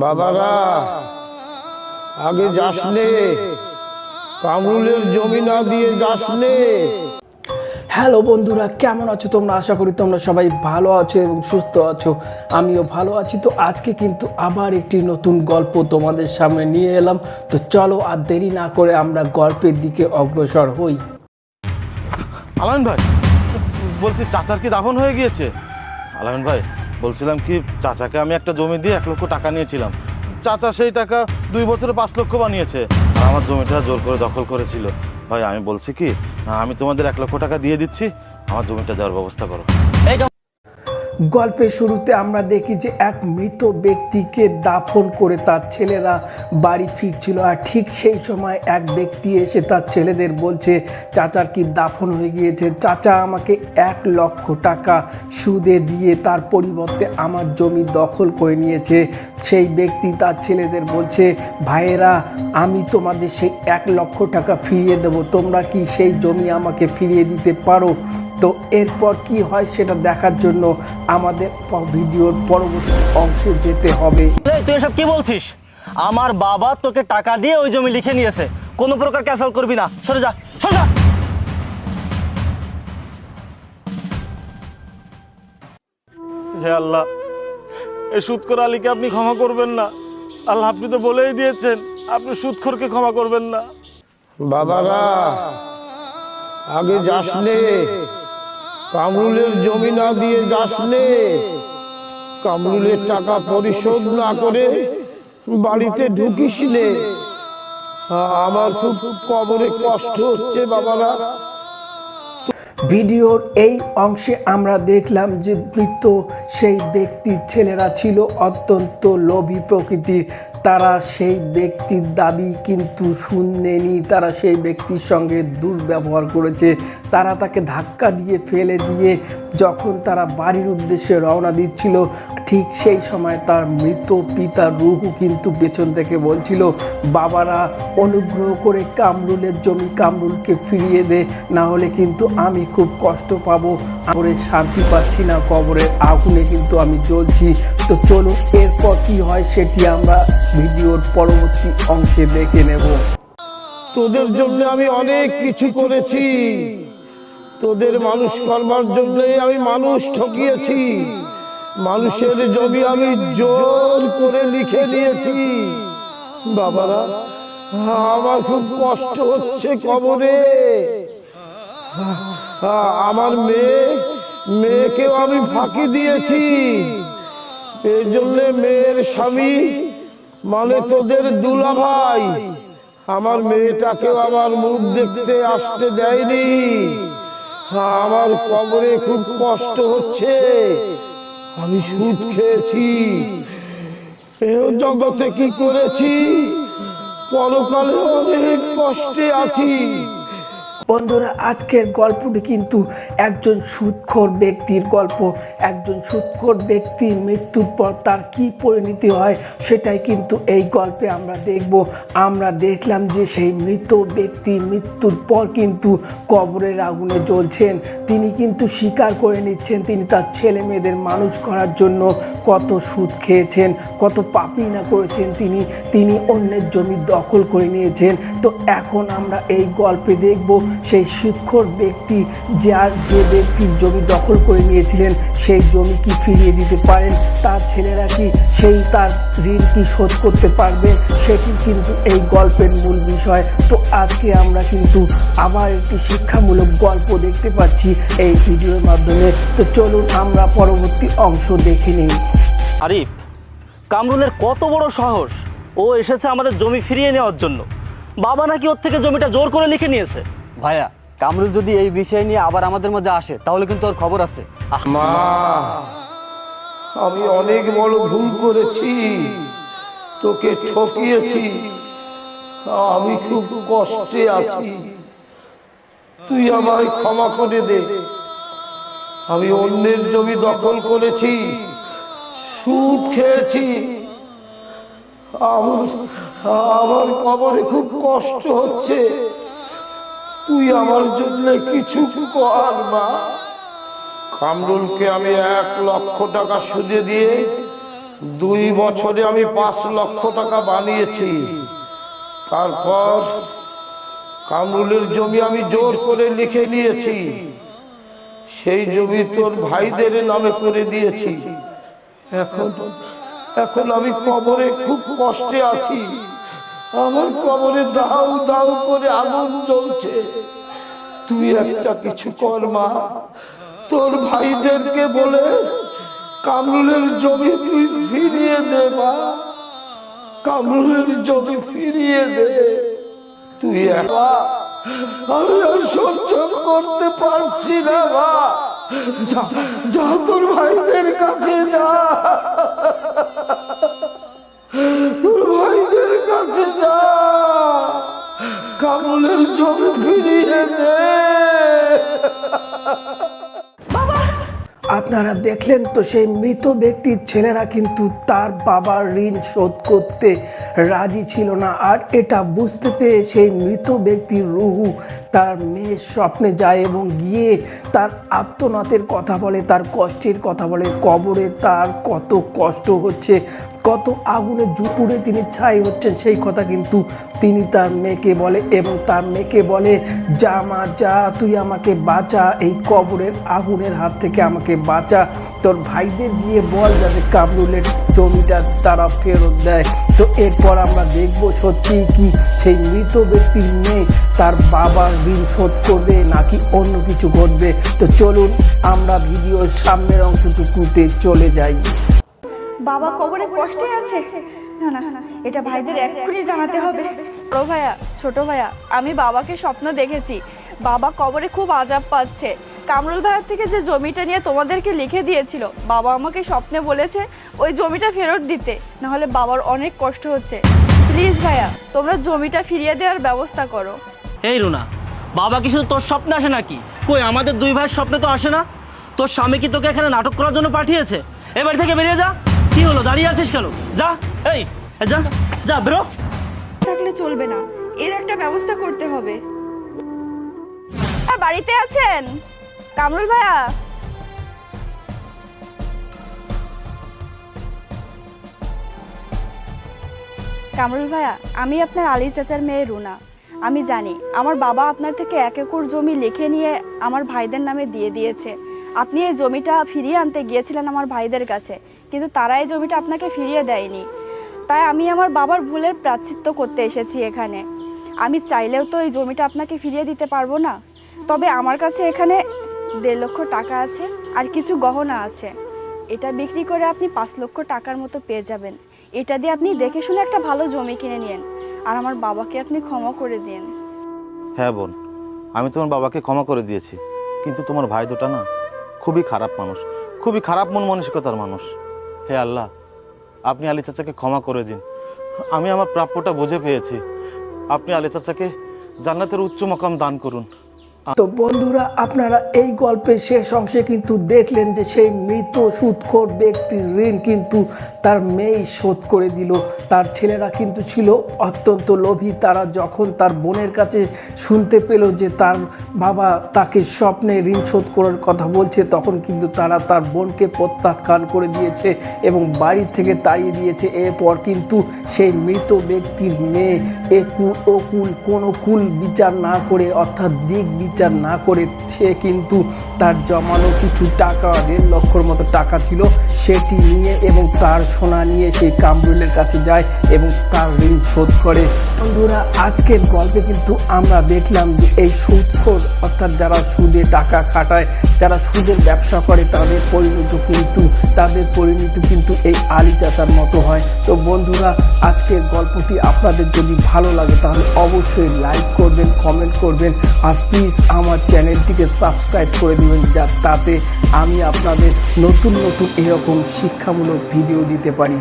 বাবারা আগে যাসনে কামরুলের জমি না দিয়ে যাসনে। হ্যালো বন্ধুরা কেমন আছো তোমরা? আশা করি তোমরা সবাই ভালো আছো এবং সুস্থ আছো। আমিও ভালো আছি। তো আজকে কিন্তু আবার একটি নতুন গল্প তোমাদের সামনে নিয়ে এলাম। তো চলো আর দেরি না করে আমরা গল্পের দিকে অগ্রসর হই। আলামিন ভাই বলছি চাচার কি দাফন হয়ে গিয়েছে? আলামিন ভাই বলছিলাম কি, চাচাকে আমি একটা জমি দিয়ে এক লক্ষ টাকা নিয়েছিলাম। চাচা সেই টাকা দুই বছরে পাঁচ লক্ষ বানিয়েছে। আর আমার জমিটা জোর করে দখল করেছিল। ভাই, আমি বলছি কি, আমি তোমাদের এক লক্ষ টাকা দিয়ে দিচ্ছি, আমার জমিটা দেওয়ার ব্যবস্থা করো। গল্পের শুরুতে আমরা দেখি যে এক মৃত ব্যক্তিকে দাফন করে তার ছেলেরা বাড়ি ফিরছিল। আর ঠিক সেই সময় এক ব্যক্তি এসে তার ছেলেদের বলছে, চাচার কি দাফন হয়ে গিয়েছে? চাচা আমাকে এক লক্ষ টাকা সুদে দিয়ে তার পরিবর্তে আমার জমি দখল করে নিয়েছে। সেই ব্যক্তি তার ছেলেদের বলছে, ভাইয়েরা, আমি তোমাদের সেই এক লক্ষ টাকা ফিরিয়ে দেবো। তোমরা কি সেই জমি আমাকে ফিরিয়ে দিতে পারো? তো এরপর কি হয় সেটা দেখার জন্য আমাদের ভিডিওর পরবর্তী অংশে যেতে হবে। তুই এসব কি বলছিস? আমার বাবা তোকে টাকা দিয়ে ওই জমি লিখে নিয়েছে। কোনো প্রকার ক্যান্সেল করবি না। সরে যা সরে যা। হে আল্লাহ এই সুৎকর আলীকে আপনি ক্ষমা করবেন না। আল্লাহ আপনি তো বলেই দিয়েছেন আপনি সুৎখরকে ক্ষমা করবেন না। বাবারা আগে যাসনে কামরুলের জমি না দিয়ে যাসনে কামরুলের টাকা পরিশোধ না করে বাড়িতে ঢুকিস আমার খুব কবরে কষ্ট হচ্ছে বাবারা। ভিডিওর এই অংশে আমরা দেখলাম যে মৃত সেই ব্যক্তির ছেলেরা ছিল অত্যন্ত লোভী প্রকৃতির। তারা সেই ব্যক্তির দাবি কিন্তু শুনেনি। তারা সেই ব্যক্তির সঙ্গে দুর্ব্যবহার করেছে। তারা তাকে ধাক্কা দিয়ে ফেলে দিয়ে যখন তারা বাড়ির উদ্দেশ্যে রওনা দিচ্ছিল, ঠিক সেই সময় তার মৃত পিতার রুহু কিন্তু পেছন থেকে বলছিল, বাবারা, অনুগ্রহ করে কামরুলের জমি কামরুলকে ফিরিয়ে দে, না হলে কিন্তু আমি খুব কষ্ট পাবো। কবরের শান্তি পাচ্ছি না, কবরের আগুনে কিন্তু আমি জ্বলছি। তো চলুন, এরপর কি হয় সেটি আমরা ভিডিওর পরবর্তী অংশে দেখে নেব। তোদের জন্য আমি অনেক কিছু করেছি। তোদের মানুষ করবার জন্যই আমি মানুষ ঠকিয়েছি। মানুষের জমি আমি জোর করে লিখে নিয়েছি বাবারা, আমার খুব কষ্ট হচ্ছে কবরে। আমার মেয়ে, মেয়েকেও আমি ফাঁকি দিয়েছি। এই জন্য মেয়ের স্বামী মানে তোদের দুলা ভাই আমার মেয়েটাকেও আমার মুখ দেখতে আসতে দেয়নি। আমার কবরে খুব কষ্ট হচ্ছে। আমি সুদ খেয়েছি। জগতে কি করেছি? পরকালে অনেক কষ্টে আছি। বন্ধুরা, আজকের গল্পটি কিন্তু একজন সুৎখোর ব্যক্তির গল্প। একজন সুৎখোর ব্যক্তির মৃত্যুর পর তার কি পরিণতি হয় সেটাই কিন্তু এই গল্পে আমরা দেখব। আমরা দেখলাম যে সেই মৃত ব্যক্তি মৃত্যুর পর কিন্তু কবরের আগুনে জ্বলছেন। তিনি কিন্তু স্বীকার করে নিচ্ছেন। তিনি তার ছেলে মেয়েদের মানুষ করার জন্য কত সুদ খেয়েছেন, কত পাপই না করেছেন তিনি। তিনি অন্যের জমি দখল করে নিয়েছেন। তো এখন আমরা এই গল্পে দেখব সেই শিক্ষর ব্যক্তি যার যে ব্যক্তির জমি দখল করে নিয়েছিলেন, সেই জমি কি ফিরিয়ে দিতে পারেন? তার ছেলেরা কি সেই তার ঋণ কি শোধ করতে পারবে? সেটি কিন্তু এই গল্পের মূল বিষয়। তো আজকে আমরা কিন্তু আবার একটি শিক্ষামূলক গল্প দেখতে পাচ্ছি এই ভিডিওর মাধ্যমে। তো চলুন আমরা পরবর্তী অংশ দেখে নিই। আরিফ, কামরুলের কত বড় সাহস? ও এসেছে আমাদের জমি ফিরিয়ে নেওয়ার জন্য। বাবা নাকি ওর থেকে জমিটা জোর করে লিখে নিয়েছে। ভাইয়া, কামরুল যদি এই বিষয় নিয়ে আবার আমাদের মধ্যে আসে, তাহলে কিন্তু ওর খবর আছে। মা, আমি অনেক বড় ভুল করেছি। তোকে ঠকিয়েছি। আমি খুব কষ্টে আছি। তুই আমায় ক্ষমা করে দে। আমি অন্যের জমি দখল করেছি। সুদ খেয়েছি। আমার আমার কবরে খুব কষ্ট হচ্ছে। তুই আমার জন্য কিছু কর মা। কামরুলকে আমি এক লক্ষ টাকা সুদে দিয়ে দুই বছরে আমি পাঁচ লক্ষ টাকা বানিয়েছি। তারপর কামরুলের জমি আমি জোর করে লিখে নিয়েছি। সেই জমি তোর ভাইদের নামে করে দিয়েছি। এখন এখন আমি কবরে খুব কষ্টে আছি। আমার কবরে দাও দাউ করে আগুন জ্বলছে। তুই একটা কিছু কর, মা। তোর ভাইদেরকে বলে, কামরুলের জমি তুই ফিরিয়ে দে, মা। কামরুলের জমি ফিরিয়ে দে। তুই আমি আর সহ্য করতে পারছি না, মা। যা তোর ভাইদের কাছে যা। কাছে যা কামলের জমি ফিরিয়ে দে। আপনারা দেখলেন তো সেই মৃত ব্যক্তির ছেলেরা কিন্তু তার বাবার ঋণ শোধ করতে রাজি ছিল না। আর এটা বুঝতে পেরে সেই মৃত ব্যক্তির রুহু তার মেয়ের স্বপ্নে যায় এবং গিয়ে তার আত্মনাথের কথা বলে, তার কষ্টের কথা বলে। কবরে তার কত কষ্ট হচ্ছে, কত আগুনে জুপুরে তিনি ছাই হচ্ছেন, সেই কথা কিন্তু তিনি তার মেয়েকে বলে এবং তার মেয়েকে বলে যা মা যা, তুই আমাকে বাঁচা, এই কবরের আগুনের হাত থেকে আমাকে বাঁচা। তোর ভাইদের গিয়ে বল যাতে কামরুলের জমিটা তারা ফেরত দেয়। তো এরপর আমরা দেখব সত্যি কি সেই মৃত ব্যক্তির মেয়ে তার বাবার ঋণ শোধ করবে নাকি অন্য কিছু ঘটবে। তো চলুন আমরা ভিডিওর সামনের অংশটুকুতে চলে যাই। বাবা কবরে কষ্টে আছে? না না এটা ভাইদের এক্ষুনি জানাতে হবে। বড় ভাইয়া ছোট ভাইয়া আমি বাবাকে স্বপ্ন দেখেছি। বাবা কবরে খুব আজাব পাচ্ছে। কামরুল ভাইয়ার থেকে যে জমিটা নিয়ে তোমাদেরকে লিখে দিয়েছিল বাবা আমাকে স্বপ্নে বলেছে ওই জমিটা ফেরত দিতে নাহলে বাবার অনেক কষ্ট হচ্ছে। প্লিজ ভাইয়া তোমরা জমিটা ফিরিয়ে দেওয়ার ব্যবস্থা করো। এই রুনা বাবা কি শুধু তোর স্বপ্নে আসে নাকি? কই আমাদের দুই ভাইয়ের স্বপ্নে তো আসে না? তোর স্বামী কি তোকে এখানে নাটক করার জন্য পাঠিয়েছে? এবার থেকে বেরিয়ে যা। কি হলো দাঁড়িয়ে আছিস কেন? যা এই যা যা বেরো। থাকলে চলবে না এর একটা ব্যবস্থা করতে হবে। বাড়িতে আছেন? কামরুল ভাইয়া? কামরুল ভাইয়া, আমি আপনার আলী চাচার মেয়ে রুনা। আমি জানি, আমার বাবা আপনার থেকে এক একর জমি লিখে নিয়ে আমার ভাইদের নামে দিয়ে দিয়েছে। আপনি এই জমিটা ফিরিয়ে আনতে গিয়েছিলেন আমার ভাইদের কাছে, কিন্তু তারা এই জমিটা আপনাকে ফিরিয়ে দেয়নি। তাই আমি আমার বাবার ভুলের প্রাচিত্য করতে এসেছি এখানে। আমি চাইলেও তো এই জমিটা আপনাকে ফিরিয়ে দিতে পারব না। তবে আমার কাছে এখানে দেড় লক্ষ টাকা আছে আর কিছু গহনা আছে। এটা বিক্রি করে আপনি পাঁচ লক্ষ টাকার মতো পেয়ে যাবেন। এটা দিয়ে আপনি দেখে শুনে একটা ভালো জমি কিনে নিন আর আমার বাবাকে আপনি ক্ষমা করে দিন। হ্যাঁ বোন, আমি তোমার বাবাকে ক্ষমা করে দিয়েছি। কিন্তু তোমার ভাই দুটা না খুবই খারাপ মানুষ, খুবই খারাপ মন মানসিকতার মানুষ। হে আল্লাহ, আপনি আলী চাচাকে ক্ষমা করে দিন। আমি আমার প্রাপ্যটা বুঝে পেয়েছি। আপনি আলী চাচাকে জান্নাতের উচ্চ মকাম দান করুন। তো বন্ধুরা, আপনারা এই গল্পের শেষ অংশে কিন্তু দেখলেন যে সেই মৃত সুদখোর ব্যক্তির ঋণ কিন্তু তার মেয়েই শোধ করে দিল। তার ছেলেরা কিন্তু ছিল অত্যন্ত লোভী। তারা যখন তার বোনের কাছে শুনতে পেল যে তার বাবা তাকে স্বপ্নে ঋণ শোধ করার কথা বলছে, তখন কিন্তু তারা তার বোনকে প্রত্যাখ্যান করে দিয়েছে এবং বাড়ি থেকে তাড়িয়ে দিয়েছে। এরপর কিন্তু সেই মৃত ব্যক্তির মেয়ে একুল ওকুল কোনো কুল বিচার না করে অর্থাৎ দিক বিচার না করে সে কিন্তু তার জমানো কিছু টাকা, দেড় লক্ষর মতো টাকা ছিল, সেটি নিয়ে এবং তার সোনা নিয়ে সেই কামরুলের কাছে যায় এবং তার ঋণ শোধ করে। বন্ধুরা, আজকের গল্পে কিন্তু আমরা দেখলাম যে এই সুদখোর, অর্থাৎ যারা সুদে টাকা খাটায়, যারা সুদের ব্যবসা করে, তাদের পরিণত কিন্তু, তাদের পরিণতি কিন্তু এই আলী চাচার মতো হয়। তো বন্ধুরা, আজকের গল্পটি আপনাদের যদি ভালো লাগে, তাহলে অবশ্যই লাইক করবেন কমেন্ট করবেন, আর প্লিজ আমার চ্যানেলটিকে সাবস্ক্রাইব করে দেবেন, যা তাতে আমি আপনাদের নতুন নতুন এরকম শিক্ষামূলক ভিডিও দিতে পারি।